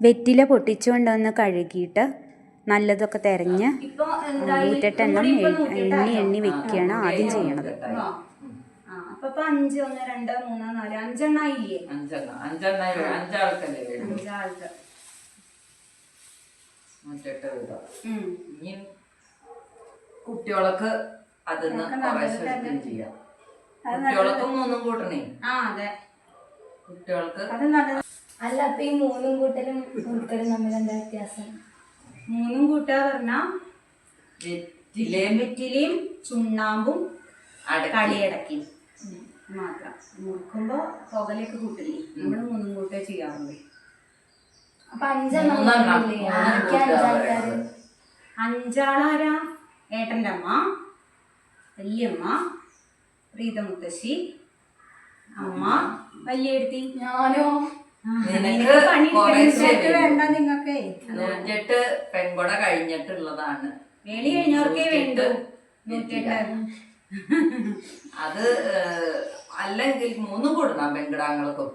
വെറ്റില പൊട്ടിച്ചുകൊണ്ടൊന്ന് കഴുകിയിട്ട് നല്ലതൊക്കെ തിരഞ്ഞ്? നൂറ്റെട്ടെണ്ണം എണ്ണി എണ്ണി വെക്കുകയാണ് ആദ്യം ചെയ്യണത്. അപ്പൊ അഞ്ച് ഒന്ന് രണ്ട് മൂന്ന് നാല് അഞ്ചെണ്ണായില്ലേ അഞ്ചാൾക്ക്. കുട്ടികൾക്ക് അതിന്ന് എടുക്കുകയും ചെയ്യാം. കുട്ടികൾക്ക് മൂന്നും കൂട്ടണേ. ആ അതെ. കുട്ടികൾക്ക് അല്ല അപ്പൊ ഈ മൂന്നും കൂട്ടലും ഉൾക്കലും തമ്മിൽ എന്താ വ്യത്യാസം? മൂന്നും കൂട്ടുക പറഞ്ഞാ വെറ്റിലയും വെറ്റിലയും ചുണ്ണാമ്പും കളിയടക്കി. മാത്രം. മുറുക്കുമ്പോ പുകലേക്ക് കൂട്ടില്ലേ? നമ്മൾ മൂന്നും കൂട്ടേ ചെയ്യാറുള്ളൂ. അപ്പൊ അഞ്ചാൾക്കാര്. അഞ്ചാളാരാ? ഏട്ടന്റെ അമ്മ വല്യമ്മ പ്രീതമുത്തശ്ശി അമ്മ വലിയെടുത്തി ഞാനോ? നിനക്ക് വേണ്ട നൂറ്റെട്ട് പെൺകുട കഴിഞ്ഞിട്ടുള്ളതാണ്. വേളി കഴിഞ്ഞവർക്കേ വേണ്ടു. നൂറ്റെട്ട് അത് അല്ലെങ്കിൽ മൂന്നും കൂടണം പെൺകിടാങ്ങൾക്കും.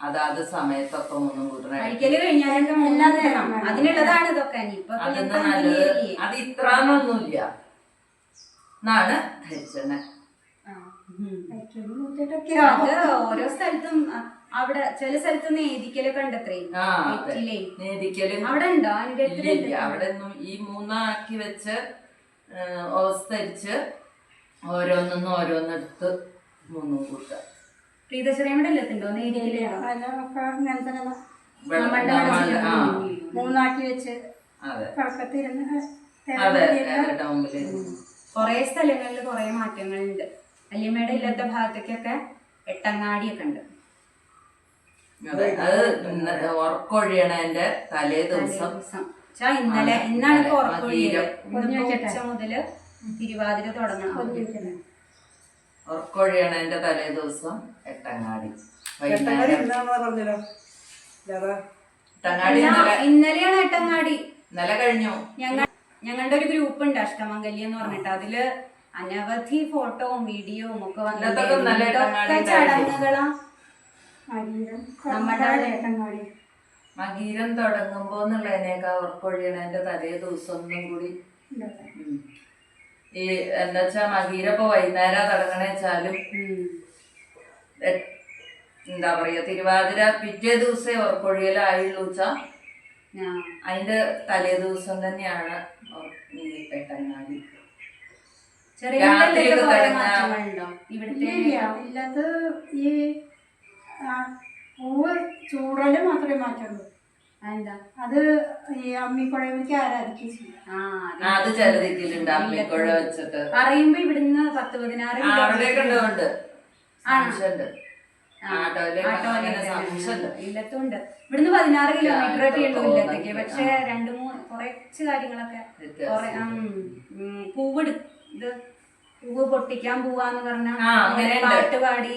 അതാത് സമയത്തൊക്കെ മൂന്നും കൂട്ടണം അത് ഇത്ര എന്നൊന്നുമില്ല അതിനുള്ളതാണ് ഇതൊക്കെ. നല്ലത്? അത് എന്നാണ് ധരിച്ചത് അത് ഓരോ സ്ഥലത്തും അവിടെ ചില സ്ഥലത്ത് നേദിക്കലൊക്കെ കണ്ടത്രേ. നേദിക്കലും അവിടെ ഉണ്ടോ അതിന്റെ അവിടെ ഈ മൂന്നാക്കി വെച്ച് ഓസ്തരിച്ച് ഓരോന്നൊന്നും ഓരോന്നെടുത്ത് മൂന്നും കൂട്ടുക പ്രീതശ്രീയുടെ എല്ലാത്തുണ്ടോ നേദിക്കൽ മൂന്നാക്കി വെച്ച് കൊറേ സ്ഥലങ്ങളിൽ കൊറേ മാറ്റങ്ങളുണ്ട്. വല്യമ്മയുടെ ഇല്ലാത്ത ഭാഗത്തേക്കൊക്കെ എട്ടങ്ങാടിയൊക്കെ ഉണ്ട്. അതെ ഉറക്കൊഴിയണതിന്റെ തലേ ദിവസം. ദിവസം. ഇന്നലെ ഇന്നാണ് ഇപ്പൊ ഉറക്കൊഴിയത് മുതൽ തിരുവാതിര തുടങ്ങണം. ഉറക്കൊഴിയണതിന്റെ തലേ ദിവസം എട്ടങ്ങാടി. ഇന്നലെയാണ് എട്ടങ്ങാടി. ഇന്നലെ കഴിഞ്ഞു. ഞങ്ങൾ ഞങ്ങളുടെ ഒരു ഗ്രൂപ്പ് ഉണ്ട് അഷ്ടമംഗല്യം എന്ന് പറഞ്ഞിട്ട്. അതിൽ അനവധി ഫോട്ടോവും വീഡിയോവും ഒക്കെ ഇതൊക്കെ നല്ല എട്ടങ്ങാടി വന്നിട്ട് ചടങ്ങുകളാ? നമ്മുടെ മകീരം തുടങ്ങുമ്പോ എന്നുള്ളതിനേക്കാ ഉറക്കൊഴിയണതിന്റെ തലേ ദിവസം ഒന്നും കൂടി. ഈ എന്താ വെച്ചാ മകീര ഇപ്പൊ വൈകുന്നേരം തുടങ്ങണെച്ചാലും എന്താ പറയാ തിരുവാതിര പിറ്റേ ദിവസേ ഉറപ്പൊഴിയലായുള്ളൂ വെച്ചാ. അതിന്റെ തലേ ദിവസം തന്നെയാണ് ഈ എട്ടങ്ങാടി ചെറിയ രാത്രിയൊക്കെ ഇവിടുത്തെ ഇല്ലാത്ത ഈ പൂവ് ചൂടൽ മാത്രമേ മാറ്റുള്ളൂ. എന്താ അത് ഈ അമ്മിക്കുഴവിലേക്ക് ആരാധിക്കും അത് അമ്മിക്കുഴ വെച്ചിട്ട്. പറയുമ്പോ ഇവിടുന്ന് പത്ത് പതിനാറ് ഉണ്ട്. ഇല്ലത്തുണ്ട്. ഇവിടുന്ന് പതിനാറ് കിലോമീറ്റർ ഉള്ളൂ. ഇല്ലത്തേക്ക് പക്ഷെ രണ്ടു മൂന്ന് കുറച്ച് കാര്യങ്ങളൊക്കെ വ്യത്യാസം. ഇത് പൂവ് പൊട്ടിക്കാൻ പോവാന്ന് പറഞ്ഞ. പാട്ട് പാടി.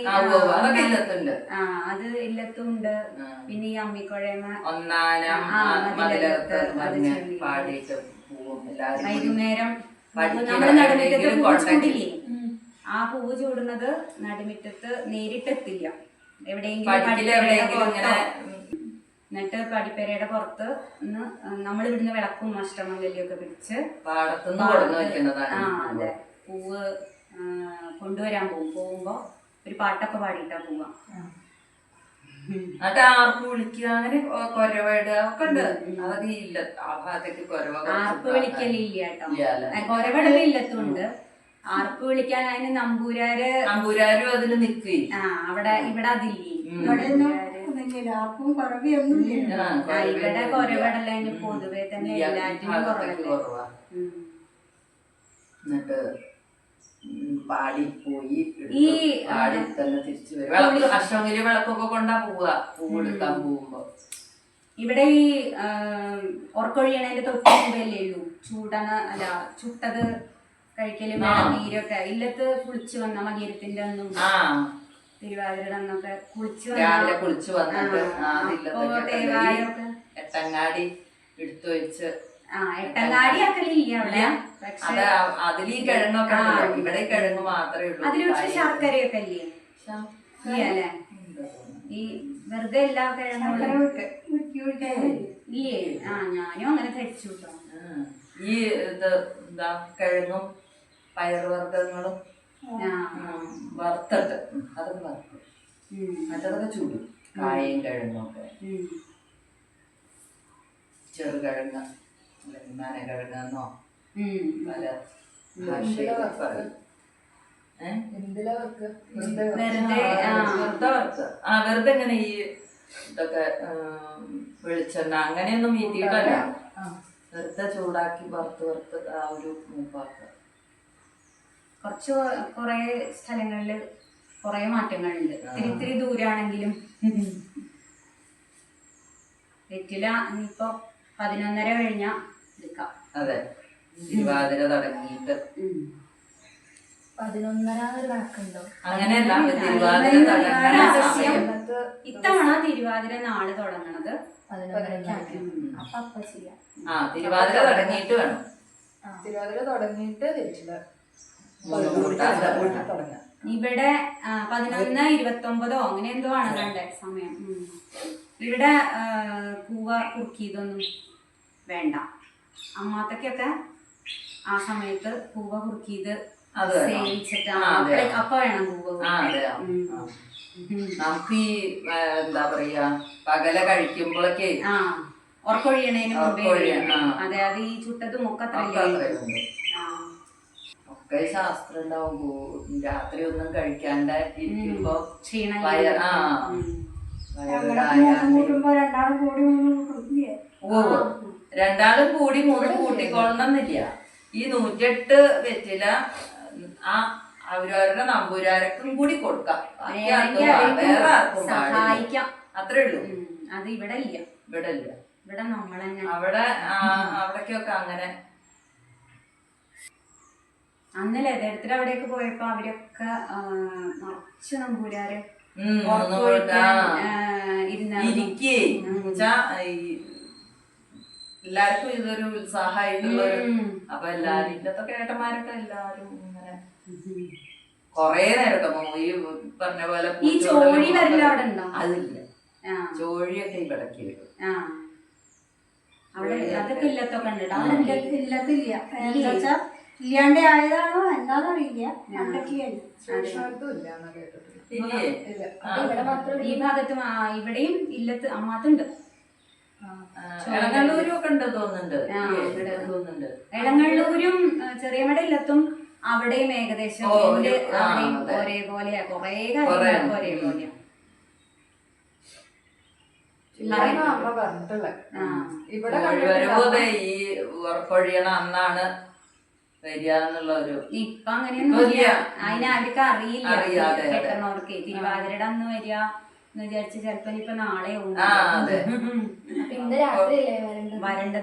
ആ, അത് ഇല്ലത്തുണ്ട്. പിന്നെ ഈ അമ്മിക്കുഴമ. വൈകുന്നേരം പഠിക്കുന്ന നമ്മുടെ നടുമുറ്റത്ത് പൂവ് contact. ചൂടില്ലേ? ആ പൂവ് ചൂടുന്നത് നടുമുറ്റത്ത് നേരിട്ടെത്തില്ല. എവിടെയെങ്കിലും എന്നിട്ട് പടിപ്പേരയുടെ പുറത്ത് നമ്മൾ ഇവിടുന്ന് വിളക്കും അഷ്ടമംഗല്യൊക്കെ പിടിച്ച് ആ. അതെ. പൂവ് കൊണ്ടുവരാൻ പോകും. പോകുമ്പോ ഒരു പാട്ടൊക്കെ പാടിയിട്ടാ പോവാ എന്നിട്ട് ആർപ്പ് വിളിക്കുക അങ്ങനെ കൊരവിടുക ഒക്കെ ഉണ്ട്. ഇല്ല. ആ ഭാഗത്തേക്ക് കൊരവ ആർപ്പ് വിളിക്കലില്ല കേട്ടോ. ഇല്ല അല്ലേ? കൊരവടല ഇല്ലത്തുണ്ട്. ആർപ്പ് വിളിക്കാൻ അതിന് നമ്പൂരാര് നമ്പൂരാരും അതിന് നിൽക്കുകയും ആ അവിടെ ഇവിടെ അതില്ലേ? ഒന്നുമില്ല. ആർക്കും ആ, ഇവിടെ കൊരവടല അതിന് പൊതുവെ തന്നെ എല്ലാറ്റിനും കുറവല്ലേ. എന്നിട്ട് പാടി പോയി ഈ, പാടി തന്നെ തിരിച്ചു വരും. വിളക്കൊക്കെ കൊണ്ടാ പോവുക പൂവെടുക്കാൻ പോകുമ്പോ. ഇവിടെ ഈ ഉറക്കൊഴിയണതിന്റെ തൊട്ട് മുമ്പല്ലേ ഉള്ളൂ. ചൂടണ അല്ല ചുട്ടത് കഴിക്കലും നീരൊക്കെ ഇല്ലത്ത് കുളിച്ചു വന്ന മകീരത്തിന്റെ ഒന്നും ആ. തിരുവാതിരയുടെ അന്നൊക്കെ കുളിച്ചു രാവിലെ കുളിച്ചു വന്നിട്ട് തേവായൊക്കെ എട്ടങ്ങാടി എടുത്തു വെച്ച് ആ എട്ടങ്ങാടി ആക്കലില്ല അവിടെ. അത് കിഴങ്ങൊക്കെ. ഇവിടെ കിഴങ്ങ് മാത്രമേ ഉള്ളൂ. അതിൽ പക്ഷെ ശർക്കരയൊക്കെ ഇല്ലേ? ഈ വെറുതെ എല്ലാ കിഴങ്ങും ഇല്ലേ? ആ ഞാനും അങ്ങനെ കഴിച്ചു കേട്ടോ. ഈ ഇത് എന്താ? കിഴങ്ങും പയറുവർഗങ്ങളും വറുത്തിട്ട്. അത് വറുത്ത്. മറ്റതൊക്കെ ചൂടും. കായയും കിഴങ്ങൊക്കെ. ചെറുകിഴങ്ങ് അല്ലെങ്കിൽ നനകിഴങ്ങെന്നോ. പല ആ വെറുതെ ഇങ്ങനെ ഈ ഇതൊക്കെ വെളിച്ചെണ്ണ അങ്ങനെയൊന്നും വീട്ടിയിട്ടല്ല വെറുതെ ചൂടാക്കി വറുത്ത് വറുത്ത് ആ ഒരു മൂപ്പാക്കുക. കുറച്ച് കുറെ സ്ഥലങ്ങളിൽ കുറെ മാറ്റങ്ങളുണ്ട്. ഇത്തിരി ഇത്തിരി ദൂരാണെങ്കിലും. വെറ്റില ഇനിയിപ്പോ പതിനൊന്നര കഴിഞ്ഞ എടുക്കാം. അതെ. തിരുവാതിര തുടങ്ങിയിട്ട്. പതിനൊന്നര കണക്കുണ്ടോ? അങ്ങനെയല്ല തിരുവാതിര ഇത്തവണ തിരുവാതിര നാൾ തുടങ്ങണത്. ആ തിരുവാതിര തുടങ്ങിയിട്ട് വേണം. തിരുവാതിര തുടങ്ങിയിട്ട് വെച്ചില്ല തുടങ്ങാം ഇവിടെ പതിനൊന്ന് ഇരുപത്തൊമ്പതോ അങ്ങനെ എന്തോ ആണ് കണ്ടേ സമയം. ഇവിടെ പൂവ കൂവ കുറുക്കിയതൊന്നും വേണ്ട. അമ്മാത്തക്കൊക്കെ ആ സമയത്ത് കൂവ കുറുക്കിയത് അപ്പൊ വേണം കൂവ. നമുക്ക് ഈ എന്താ പറയാ പകല കഴിക്കുമ്പോഴൊക്കെ ആ ഉറക്കൊഴിയണേന് മുമ്പേ അതെ അത് ഈ ചുട്ടതും ഒക്കെ. ഒക്കെ ശാസ്ത്രം ഉണ്ടാവുമ്പോ രാത്രി ഒന്നും കഴിക്കാണ്ട് ഇരിക്കുമ്പോ ക്ഷീണം ആ ഓ രണ്ടാളും കൂടി മൂന്ന് കൂട്ടിക്കൊള്ളണമെന്നില്ല ഈ നൂറ്റെട്ട് വെറ്റില ആ അവരവരുടെ നമ്പൂരാരക്കും കൂടി കൊടുക്കാം. വേറെ ആർക്കും സഹായിക്കാം. അത്രേ ഉള്ളൂ. അത് ഇവിടെ ഇല്ല ഇവിടെ ഇല്ല ഇവിടെ നമ്മളെ അവിടെ അവിടേക്കൊക്കെ അങ്ങനെ അന്ന് ലതേടത്തിൽ അവിടേക്ക് പോയപ്പോ അവരൊക്കെ നിറച്ച് നമ്പൂരാര് എല്ലാവർക്കും ഇതൊരു ഉത്സാഹമായിട്ടുള്ള. അപ്പൊ എല്ലാരും ഇന്നത്തെ ഏട്ടന്മാരൊക്കെ എല്ലാരും ഇങ്ങനെ കൊറേ നേരമൊക്കെ ഈ പറഞ്ഞ പോലെ അതില്ല. ആ. ചോഴിയൊക്കെ ഇവിടേക്ക് വരും. അവിടെ അതൊക്കെ ഇല്ലത്തൊക്കെ ഉണ്ട്. അവിടെ ഇല്ലത്തില്ല. ഇല്ലാണ്ട് ആയതാണോ എന്താണെന്നറിയില്ല ഈ ഭാഗത്തും ഇവിടെയും ഇല്ലത്ത് അമ്മാത്തുണ്ട് എളങ്ങള്ളൂരും ഒക്കെ ഉണ്ട് തോന്നുന്നുണ്ട്? തോന്നുന്നുണ്ട്. എളങ്ങള്ളൂരും ഇല്ലത്തും അവിടെയും ഏകദേശം. ഒരേപോലെയാ. കൊറേ കാര്യങ്ങൾ ഒരേപോലെയാ. ഇവിടെ ഈ ഉറപ്പൊഴിയണ അന്നാണ് വരിക എന്നുള്ള ഒരു ഇപ്പൊ അങ്ങനെയൊന്നും ഇല്ല. ഇല്ല. അതിന് അവർക്ക് അറിയില്ല. കെട്ടണവർക്ക് തിരുവാതിരയുടെ അന്ന് വരിക എന്ന് വിചാരിച്ച് ചെലപ്പോ ഇപ്പൊ നാളെ വരേണ്ടത്?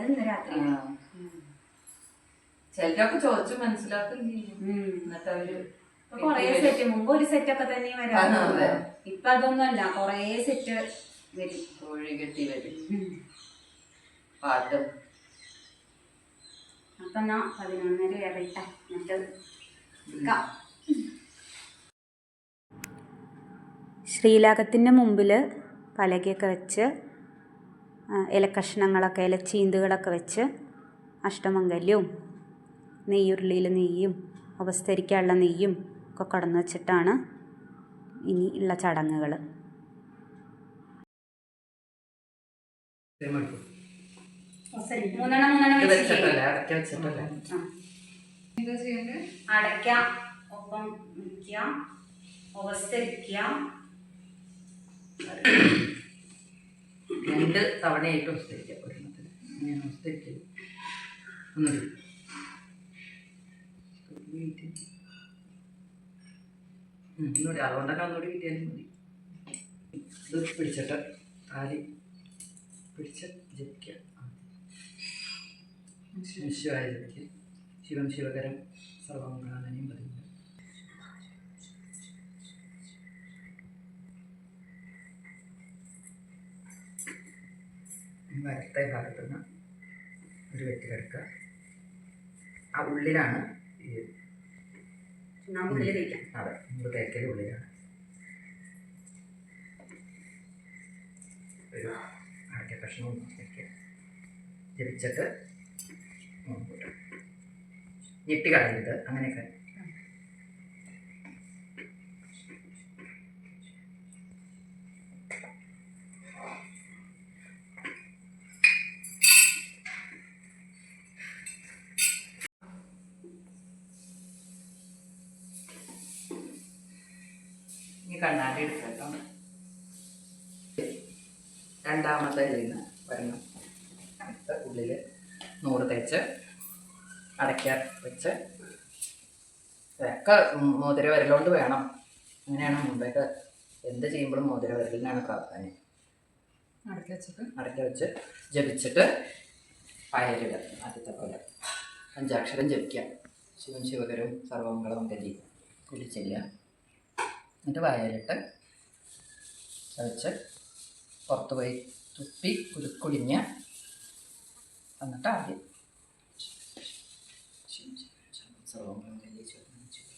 ഇന്ന് രാത്രി. ചിലരൊക്കെ ചോദിച്ചു ഉം. എന്നിട്ട് അവർ ഇപ്പൊ കൊറേ സെറ്റ് മുമ്പ് ഒരു സെറ്റ് ഒക്കെ തന്നെ അതെ. ഇപ്പൊ അതൊന്നും അല്ല കൊറേ സെറ്റ് വരും. കോഴി കെട്ടി വരും. പാട്ടും. അപ്പൊ എന്നാ പതിനൊന്നര വരട്ടെ മറ്റത് എടുക്കാം. ശ്രീലാകത്തിന്റെ മുമ്പിൽ പലകയൊക്കെ വെച്ച് ഇലക്കഷ്ണങ്ങളൊക്കെ ഇലച്ചീന്തുകളൊക്കെ വെച്ച് അഷ്ടമംഗല്യവും നെയ്യുരുളിയിൽ നെയ്യും ഉപസ്തരിക്കാനുള്ള നെയ്യും ഒക്കെ കടന്നു വെച്ചിട്ടാണ് ഇനി ഉള്ള ചടങ്ങുകൾ മൂന്നെണ്ണം മൂന്നെണ്ണം വെച്ചിട്ടല്ലേ? അടയ്ക്ക. വെച്ചിട്ടല്ലേ? എന്താ വെച്ചിട്ടല്ലേ അടയ്ക്ക ഒപ്പം നിൽക്കുക അവസ്ഥരിക്കുക. രണ്ട് തവണയായിട്ട് ഉസ്തരിക്കാം ഒരെണ്ണത്തിന് ഞാൻ ഉസ്തരിക്കൽ ഒന്നുകൂടി ഉം, ഒന്നുകൂടി അതുകൊണ്ടൊക്കെ ഒന്നുകൂടി കിട്ടിയാലും മതി. ഇത് പിടിച്ചിട്ട് താലി പിടിച്ച് ജപിക്കുക. ജപിക്കുക ശിവം ശിവകരം സർവമംഗളാനയും പറയുന്നത് വലത്തെ ഭാഗത്തു നിന്ന് ഒരു വെട്ടിലെടുക്കുക ആ ഉള്ളിലാണ് ഈ അതെ നമ്മുടെ തേക്കൽ ഉള്ളിലാണ്. ഒരു അടയ്ക്ക കഷ്ണവും ജപിച്ചിട്ട് ഞെട്ടി കളയരുത്. അങ്ങനെയൊക്കെ. കണ്ണാടി എടുക്കട്ടോ രണ്ടാമത്തെ ഇതിൽ നിന്ന് വരണം ഉള്ളിൽ നൂറ് തേച്ച് അടയ്ക്ക വെച്ച് ഒക്കെ മോതിര വിരലുകൊണ്ട് വേണം. അങ്ങനെയാണ് മുമ്പൊക്കെ എന്ത് ചെയ്യുമ്പോഴും മോതിര വിരലിനാണ് പ്രാധാന്യം. അടക്കി വെച്ചിട്ട്? അടക്കി വെച്ച് ജപിച്ചിട്ട് പയലിടുക ആദ്യത്തെ പോലെ. പഞ്ചാക്ഷരം ജപിക്കാം. ശിവൻ ശിവകരും സർവമംഗളം ഗതി കുലിച്ചില്ല എന്നിട്ട് വയലിട്ട് ചതച്ച് പുറത്ത് പോയി തുപ്പി കുലുക്കുടിഞ്ഞ് എന്നിട്ട് ആദ്യം സർവമംഗളം ഗതി ശിവൻ ശിവകരും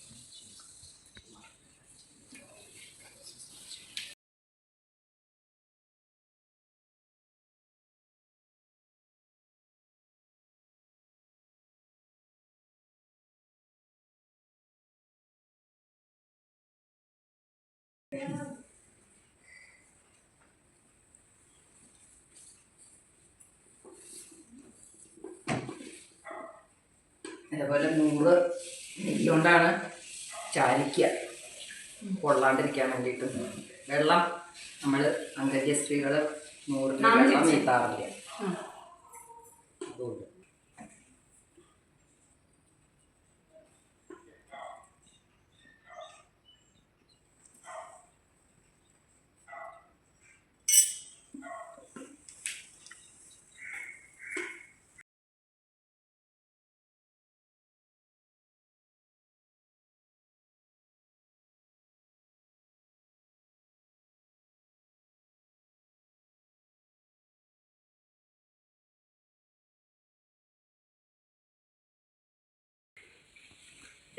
അതേപോലെ നൂറ് നെല്ലുകൊണ്ടാണ് കൊണ്ടാണ് ചാലിക്കുക കൊള്ളാണ്ടിരിക്കാൻ വേണ്ടിയിട്ട് വെള്ളം. നമ്മൾ അങ്കര്യ സ്ത്രീകൾ നൂറ് വെള്ളം നീത്താറില്ല അതുകൊണ്ട്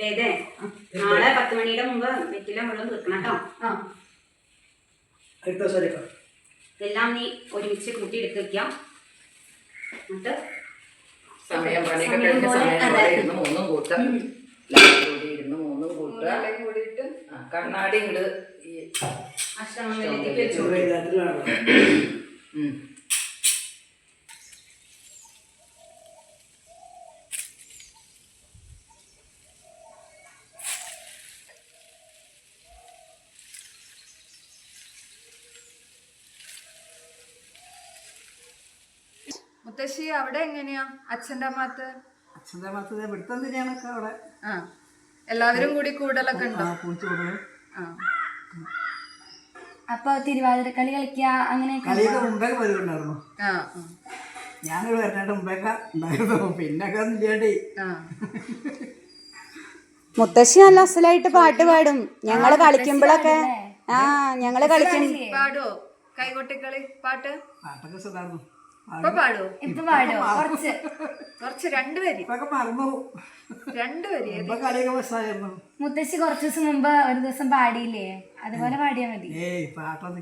ഇതേ നാളെ പത്ത് മണിയുടെ മുമ്പ് വെറ്റില മുഴുവൻ തീർക്കണം കേട്ടോ. എല്ലാം നീ ഒരുമിച്ച് കൂട്ടി എടുത്ത് വെക്കാം. എന്നിട്ട് സമയം പണിയൊക്കെ കഴിഞ്ഞ സമയം മൂന്നും കൂട്ടുക കൂടി ഇരുന്ന് മൂന്നും കൂട്ടുക കൂടിയിട്ട്. കണ്ണാടി ഇങ്ങട് ഈ അഷ്ടമംഗലത്തേക്ക് വെച്ചു. മുത്തശ്ശി അവിടെ എങ്ങനെയാ? അച്ഛന്റെ അമ്മാത്ത്? അച്ഛന്റെ അമ്മത്ത് ഇവിടുത്തെ തന്നെയാണൊക്കെ അവിടെ? ആ. എല്ലാവരും കൂടി കൂടലൊക്കെ ഉണ്ടോ? ആ അപ്പൊ തിരുവാതിരക്കളി കളിക്കുക അങ്ങനെ കളിയൊക്കെ മുമ്പേ വരുന്നുണ്ടായിരുന്നു ഞാനിവിടെ വരുന്നതിന്റെ മുമ്പേക്കെ ഉണ്ടായിരുന്നു. പിന്നൊക്കെ ഇല്ലാണ്ടേ. മുത്തശ്ശി നല്ല അസലായിട്ട് പാട്ട് പാടും. ഞങ്ങൾ കളിക്കുമ്പോഴൊക്കെ ആ ഞങ്ങൾ കളിക്കും പാടുവോ? കൈകൊട്ടിക്കളി പാട്ട്? പാട്ടൊക്കെ സുഖമായിരുന്നു ഇപ്പൊ പാടുവോ? ഇപ്പൊ പാടോ. കുറച്ച്. കുറച്ച് രണ്ടുപേര്. ഇപ്പൊക്കെ മറന്നു പോകും. രണ്ടുപേര് ഇപ്പൊ കളിയൊക്കെ ബസ്സായിരുന്നു മുത്തശ്ശി കുറച്ച് ദിവസം മുമ്പ് ഒരു ദിവസം പാടിയില്ലേ? അതുപോലെ പാടിയാ മതി. ഏയ് പാട്ടൊന്നും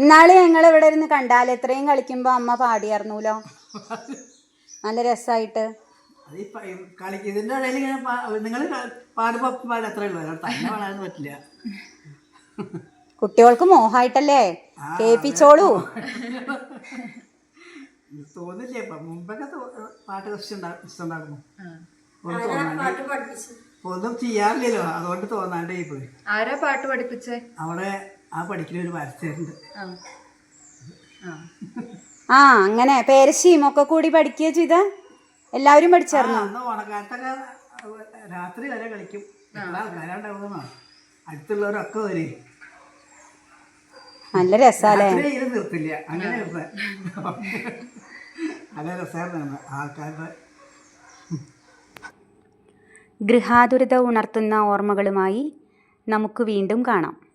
ഇന്നാൾ ഞങ്ങൾ ഇവിടെ ഇരുന്ന് കണ്ടാൽ എത്രയും കളിക്കുമ്പോ അമ്മ പാടിയായിരുന്നൂലോ നല്ല രസമായിട്ട് ഇടയിൽ നിങ്ങൾ പാടുമ്പോ പാടത്രേ ഉള്ളൂ. തന്നെ പറ്റില്ല. കുട്ടികൾക്ക് മോഹായിട്ടല്ലേ? കേൾപ്പിച്ചോളൂ. തോന്നില്ല മുമ്പൊക്കെ പാട്ട് ഒന്നും ചെയ്യാറില്ലല്ലോ. അതുകൊണ്ട് തോന്നാണ്ടേ പോയി ആരാ പാട്ട് പഠിപ്പിച്ചേ? അവിടെ ആ പഠിക്കുന്ന ഒരു പരസ്യമുണ്ട് ആ. അങ്ങനെ. പേരശ്ശിയും ഒക്കെ കൂടി പഠിക്കുക ചെയ്ത? എല്ലാവരും പഠിച്ചായിരുന്നു? അന്ന് ഓണക്കാലത്തൊക്കെ രാത്രി വരെ കളിക്കും. ആൾക്കാരുണ്ടാവുന്ന അടുത്തുള്ളവരൊക്കെ വരും. നല്ല രസാലേ ഇത് നിർത്തില്ല. അങ്ങനെ. നല്ല ആൾക്കാരുടെ ഗൃഹാതുരത ഉണർത്തുന്ന ഓർമ്മകളുമായി നമുക്ക് വീണ്ടും കാണാം.